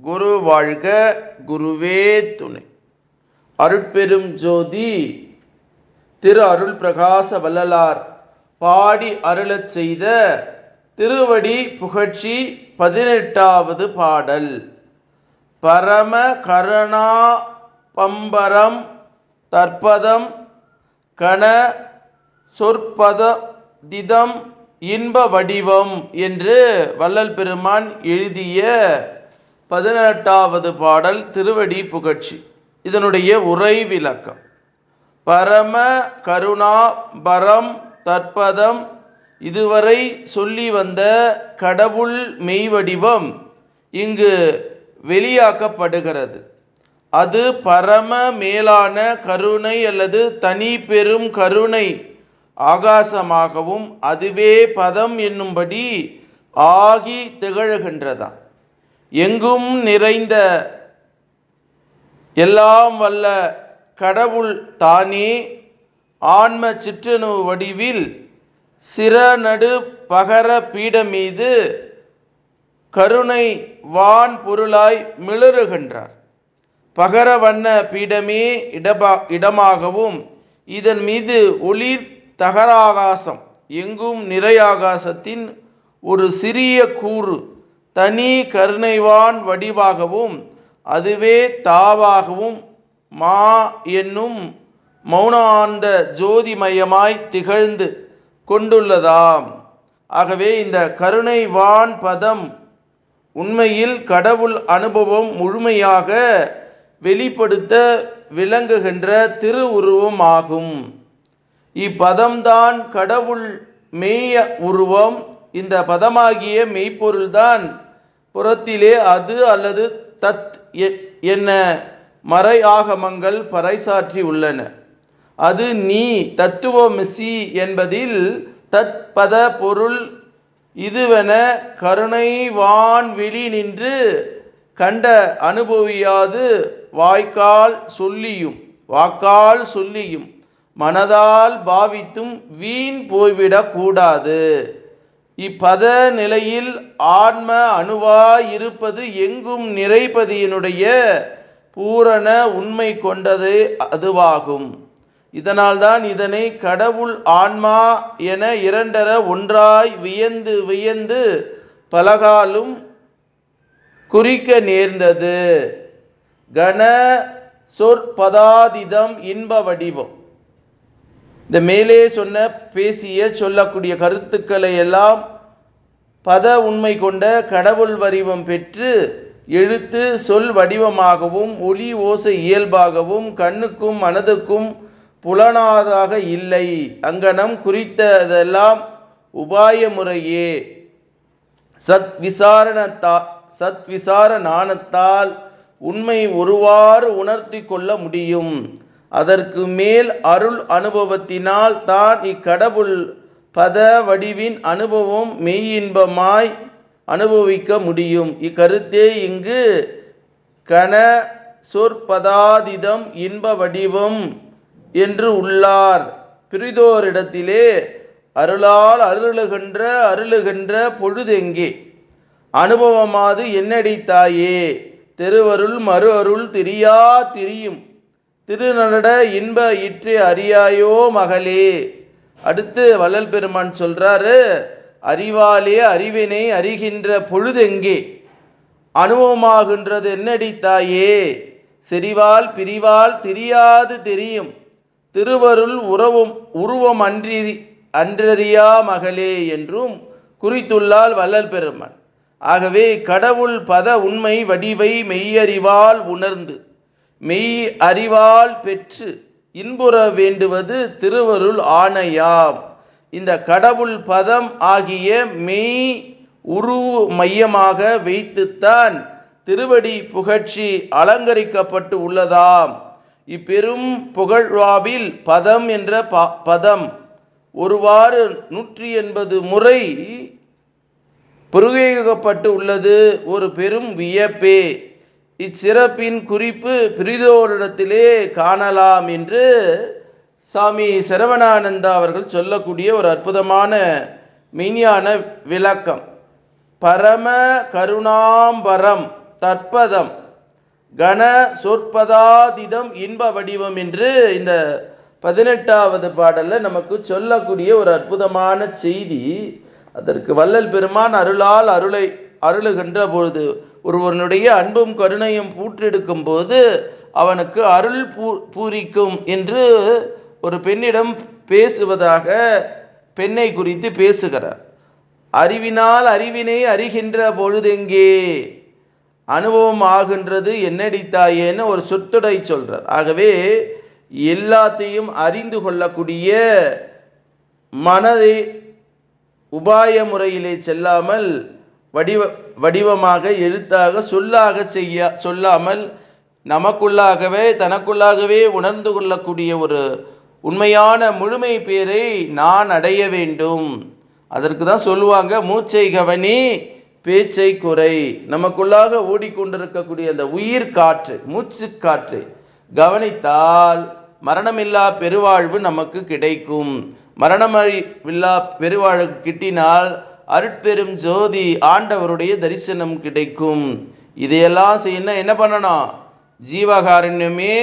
குரு வாழ்க குருவே துணை. அருட்பெரும் ஜோதி திரு அருள் பிரகாச வள்ளலார் பாடி அருளச் செய்த திருவடி புகழ்ச்சி பதினெட்டாவது பாடல். பரம கருணா பம்பரம் தற்பதம் கண சொற்பத திதம் இன்ப வடிவம் என்று வள்ளல் பெருமான் எழுதிய பதினெட்டாவது பாடல் திருவடி புகழ்ச்சி. இதனுடைய உரை விளக்கம். பரம கருணா பரம் தற்பதம் இதுவரை சொல்லி வந்த கடவுள் மெய்வடிவம் இங்கு வெளியாக்கப்படுகிறது. அது பரம மேலான கருணை அல்லது தனி பெரும் கருணை ஆகாசமாகவும் அதுவே பதம் என்னும்படி ஆகி திகழ்கின்றதாம். எங்கும் நிறைந்த எல்லாம் வல்ல கடவுள் தானே. ஆன்ம சிற்றணு வடிவில் சிறநடு பகர பீட மீது கருணை வான் பொருளாய் மிளறுகின்றார். பகர வண்ண பீடமே இடபா இடமாகவும் இதன் மீது ஒளிர் தகராகாசம் எங்கும் நிறையாகாசத்தின் ஒரு சிறிய கூறு தனி கருணைவான் வடிவாகவும் அதுவே தாவாகவும் மா என்னும் மௌனாந்த ஜோதிமயமாய் திகழ்ந்து கொண்டுள்ளதாம். ஆகவே இந்த கருணைவான் பதம் உண்மையில் கடவுள் அனுபவம் முழுமையாக வெளிப்படுத்த விளங்குகின்ற திருவுருவம் ஆகும் இப்பதம்தான் கடவுள் மெய்ய உருவம். இந்த பதமாகிய மெய்ப்பொருள்தான் புறத்திலே அது அல்லது தத் என்ன மறை ஆகமங்கள் பறைசாற்றி உள்ளன. அது நீ தத்துவமிசி என்பதில் தத் பத பொருள் இதுவென கருணை வான் வெளி நின்று கண்ட அனுபவியாது வாய்க்கால் சொல்லியும் வாக்கால் சொல்லியும் மனதால் பாவித்தும் வீண் போய்விடக்கூடாது. இப்பத நிலையில் ஆன்ம அணுவாய் இருப்பது எங்கும் நிறைப்பதியினுடைய பூரண உண்மை கொண்டது அதுவாகும். இதனால்தான் இதனை கடவுள் ஆன்மா என இரண்டர ஒன்றாய் வியந்து வியந்து பலகாலும் குறிக்க நேர்ந்தது. கன சொற்பதாதிதம் இன்ப வடிவம். இந்த மேலே சொன்ன பேசிய சொல்லக்கூடிய கருத்துக்களை எல்லாம் பத உண்மை கொண்ட கடவுள் வடிவம் பெற்று எழுத்து சொல் வடிவமாகவும் ஒளி ஓசை இயல்பாகவும் கண்ணுக்கும் மனதுக்கும் புலனாதாக இல்லை. அங்கனம் குறித்ததெல்லாம் உபாய முறையே சத் விசாரணத்தா சத் விசாரணானத்தால் உண்மை ஒருவாறு உணர்த்தி கொள்ள முடியும். அதற்கு மேல் அருள் அனுபவத்தினால் தான் இக்கடவுள் பத வடிவின் அனுபவம் மெய்யின்பமாய் அனுபவிக்க முடியும். இக்கருத்தே இங்கு கன சொற்பதாதிதம் இன்ப வடிவம் என்று உள்ளார். பிரிதோரிடத்திலே அருளால் அருளுகின்ற அருளுகின்ற பொழுதெங்கே? அனுபவமாது என்னடி தாயே? தெருவருள் மறு அருள் திரியா திரியும். திருநட இன்ப இற்று அறியாயோ மகளே? அடுத்து வள்ளல் பெருமான் சொல்கிறாரு அறிவாலே அறிவினை அறிகின்ற பொழுதெங்கே அனுபவமாகின்றது என்னடி தாயே? செறிவால் பிரிவால் தெரியாது தெரியும். திருவருள் உறவும் உருவம் அன்றி அன்றறியா மகளே என்றும் குறித்துள்ளால் வள்ளல் பெருமான். ஆகவே கடவுள் பத உண்மை வடிவை மெய்யறிவால் உணர்ந்து மெய் அறிவால் பெற்று இன்புற வேண்டுவது திருவருள் ஆணையாம். இந்த கடவுள் பதம் ஆகிய மெய் உருவு மையமாக வைத்துத்தான் திருவடி புகழ்ச்சி அலங்கரிக்கப்பட்டு உள்ளதாம். இப்பெரும் புகழ்வாவில் பதம் என்ற ப பதம் ஒருவாறு நூற்றி எண்பது முறை பிரயோகிக்கப்பட்டு உள்ளது. ஒரு பெரும் வியப்பே. இச்சிறப்பின் குறிப்பு பிரிதோரிடத்திலே காணலாம் என்று சாமி சரவணானந்தா அவர்கள் சொல்லக்கூடிய ஒரு அற்புதமான மெய்ஞான விளக்கம். பரம கருணாம்பரம் தற்பதம் கன சொற்பதாதிதம் இன்ப வடிவம் என்று இந்த பதினெட்டாவது பாடலில் நமக்கு சொல்லக்கூடிய ஒரு அற்புதமான செய்தி. அதற்கு வள்ளல் பெருமான் அருளால் அருளை அருளுகின்ற பொழுது ஒருவனுடைய அன்பும் கருணையும் பூற்றெடுக்கும் போது அவனுக்கு அருள் பூ பூரிக்கும் என்று ஒரு பெண்ணிடம் பேசுவதாக பெண்ணை குறித்து பேசுகிறார். அறிவினால் அறிவினை அறிகின்ற பொழுதெங்கே? அனுபவம் ஆகின்றது என்னடித்தாயேன்னு ஒரு சொத்துடை சொல்றார். ஆகவே எல்லாத்தையும் அறிந்து கொள்ளக்கூடிய மனதை உபாய முறையிலே செல்லாமல் வடிவ வடிவமாக எழுத்தாக சொல்லாக செய்ய சொல்லாமல் நமக்குள்ளாகவே தனக்குள்ளாகவே உணர்ந்து கொள்ளக்கூடிய ஒரு உண்மையான முழுமை பேரை நான் அடைய வேண்டும். அதற்கு தான் சொல்லுவாங்க மூச்சை கவனி பேச்சை குறை. நமக்குள்ளாக ஓடிக்கொண்டிருக்கக்கூடிய அந்த உயிர் காற்று மூச்சு காற்று கவனித்தால் மரணமில்லா பெருவாழ்வு நமக்கு கிடைக்கும். மரணமில்லா பெருவாழ்வு கிட்டினால் அருட்பெரும் ஜோதி ஆண்டவருடைய தரிசனம் கிடைக்கும். இதையெல்லாம் செய்யணும் என்ன பண்ணணும்? ஜீவகாரண்யமே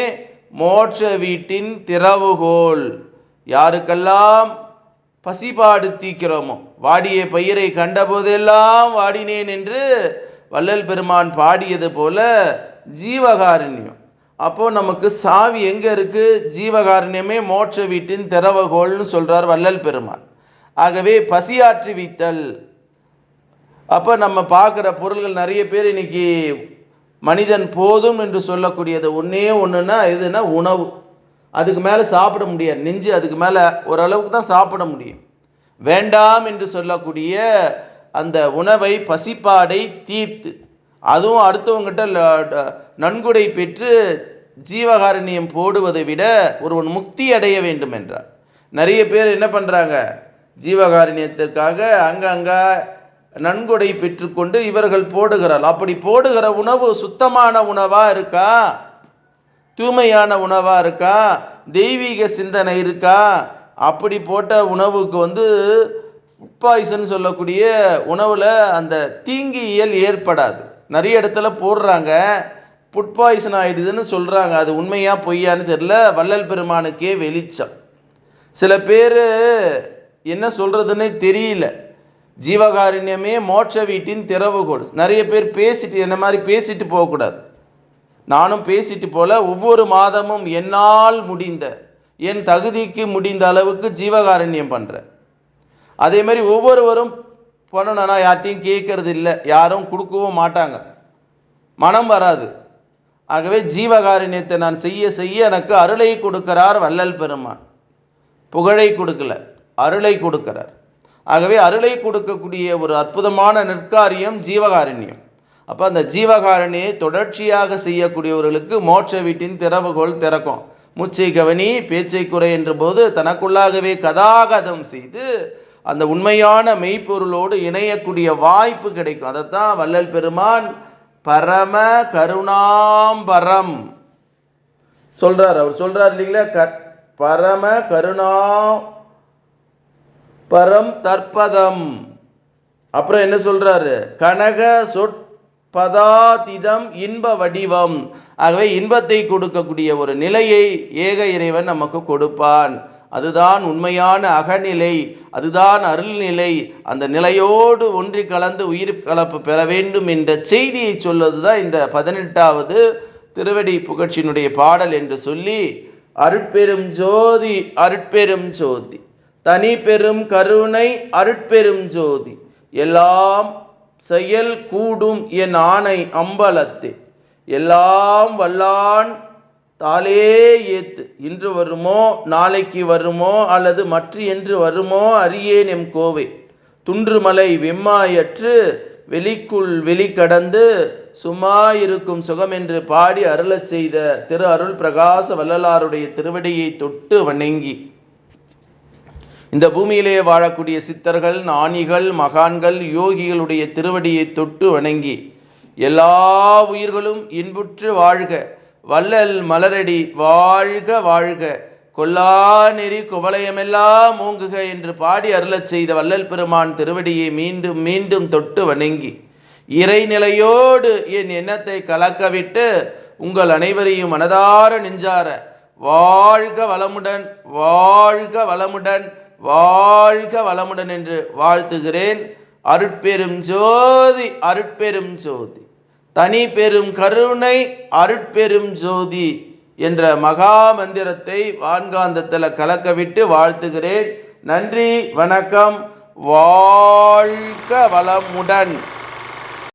மோட்ச வீட்டின் திறவுகோல் யாருக்கெல்லாம் பசிபாடு தீக்கிறோமோ வாடிய பயிரை கண்டபோதெல்லாம் வாடினேன் என்று வள்ளல் பெருமான் பாடியது போல ஜீவகாருண்யம். அப்போ நமக்கு சாவி எங்கே இருக்குது ஜீவகாருண்யமே மோட்ச வீட்டின் திறவுகோல்னு சொல்கிறார் வள்ளல் பெருமான். ஆகவே பசியாற்றி வைத்தல். அப்போ நம்ம பார்க்குற பொருள்கள் நிறைய பேர் இன்னைக்கு மனிதன் போதும் என்று சொல்லக்கூடியது. ஒன்றே ஒன்றுனா எதுனா உணவு. அதுக்கு மேலே சாப்பிட முடியாது. நெஞ்சு அதுக்கு மேலே ஓரளவுக்கு தான் சாப்பிட முடியும். வேண்டாம் என்று சொல்லக்கூடிய அந்த உணவை பசிப்பாடை தீர்த்து. அதுவும் அடுத்தவங்ககிட்ட நன்கொடை பெற்று ஜீவகாரண்யம் போடுவதை விட ஒருவன் முக்தி அடைய வேண்டும் என்றார் நிறைய பேர் என்ன பண்ணுறாங்க ஜீவகாருண்யத்திற்காக அங்கங்கே நன்கொடை பெற்றுக்கொண்டு இவர்கள் போடுகிறாள். அப்படி போடுகிற உணவு சுத்தமான உணவா இருக்கா? தூய்மையான உணவா இருக்கா? தெய்வீக சிந்தனை இருக்கா? அப்படி போட்ட உணவுக்கு வந்து பாய்சன் சொல்லக்கூடிய உணவில் அந்த தீங்கியல் ஏற்படாது. நிறைய இடத்துல போடுறாங்க. ஃபுட் பாய்சன் ஆயிடுதுன்னு சொல்கிறாங்க அது உண்மையா பொய்யான்னு தெரில வள்ளல் பெருமானுக்கே வெளிச்சம். சில பேர் என்ன சொல்கிறதுன்னே தெரியல. ஜீவகாருண்யமே மோட்ச வீட்டின் திறவுகோல் நிறைய பேர் பேசிட்டு என்ன மாதிரி பேசிட்டு போகக்கூடாது. நானும் பேசிட்டு போல ஒவ்வொரு மாதமும் என்னால் முடிந்த என் தகுதிக்கு முடிந்த அளவுக்கு ஜீவகாருண்யம் பண்ணுறேன் அதே மாதிரி ஒவ்வொருவரும் பண்ணணும்னா யார்ட்டையும் கேட்கறது இல்லை யாரும் கொடுக்கவும் மாட்டாங்க. மனம் வராது. ஆகவே ஜீவகாருண்யத்தை நான் செய்ய செய்ய எனக்கு அருளை கொடுக்கிறார் வள்ளல் பெருமான். புகழை கொடுக்கல. அருளை கொடுக்கிறார். ஆகவே அருளை கொடுக்கக்கூடிய ஒரு அற்புதமான நற்காரியம் ஜீவகாரண்யம். அப்போ அந்த ஜீவகாரணியை தொடர்ச்சியாக செய்யக்கூடியவர்களுக்கு மோட்ச வீட்டின் திறவுகோல் திறக்கும். மூச்சை கவனி பேச்சை குறை என்ற போது தனக்குள்ளாகவே கதாகதம் செய்து அந்த உண்மையான மெய்ப்பொருளோடு இணையக்கூடிய வாய்ப்பு கிடைக்கும். அதைத்தான் வள்ளல் பெருமான் பரம கருணாம்பரம் சொல்றார். அவர் சொல்றார் இல்லைங்களா? க பரம கருணா பரம் தற்பதம். அப்புறம் என்ன சொல்றாரு? கனக சொற்பதாதிதம் இன்ப வடிவம். ஆகவே இன்பத்தை கொடுக்கக்கூடிய ஒரு நிலையை ஏக இறைவன் நமக்கு கொடுப்பான். அதுதான் உண்மையான அகநிலை அதுதான் அருள்நிலை. அந்த நிலையோடு ஒன்றி கலந்து உயிர் கலப்பு பெற வேண்டும் என்ற செய்தியை சொல்வது தான் இந்த பதினெட்டாவது திருவடி புகழ்ச்சியினுடைய பாடல் என்று சொல்லி அருட்பெரும் ஜோதி அருட்பெரும் ஜோதி. தனி பெரும் கருணை அருட்பெரும் ஜோதி. எல்லாம் செயல் கூடும் என் ஆணை அம்பலத்தே. எல்லாம் வல்லான் தாளே ஏத்து. இன்று வருமோ நாளைக்கு வருமோ அல்லது மற்ற என்று வருமோ அறியேன் எம் கோவை. துன்றுமலை வெம்மாயற்று வெளிக்குள் வெளி கடந்து சும்மா இருக்கும் சுகம் என்று பாடி அருளச் செய்த திரு அருள் பிரகாச வள்ளலாருடைய திருவடியை தொட்டு வணங்கி. இந்த பூமியிலே வாழக்கூடிய சித்தர்கள் ஞானிகள் மகான்கள் யோகிகளுடைய திருவடியை தொட்டு வணங்கி எல்லா உயிர்களும் இன்புற்று வாழ்க. வள்ளல் மலரடி வாழ்க வாழ்க. கொல்லா நெறி குவலயமெல்லாம் மூங்குக என்று பாடி அருளச் செய்த வள்ளல் பெருமான் திருவடியை மீண்டும் மீண்டும் தொட்டு வணங்கி இறைநிலையோடு என் எண்ணத்தை கலக்கவிட்டு உங்கள் அனைவரையும் மனதார நெஞ்சார. வாழ்க வளமுடன் வாழ்க வளமுடன். வாழ்க வளமுடன் என்று வாழ்த்துகிறேன். அருட்பெரும் ஜோதி அருட்பெரும் ஜோதி. தனி பெரும் கருணை அருட்பெரும் ஜோதி என்ற மகா மந்திரத்தை வான்காந்தத்தில் கலக்கவிட்டு வாழ்த்துகிறேன். நன்றி வணக்கம். வாழ்க வளமுடன்.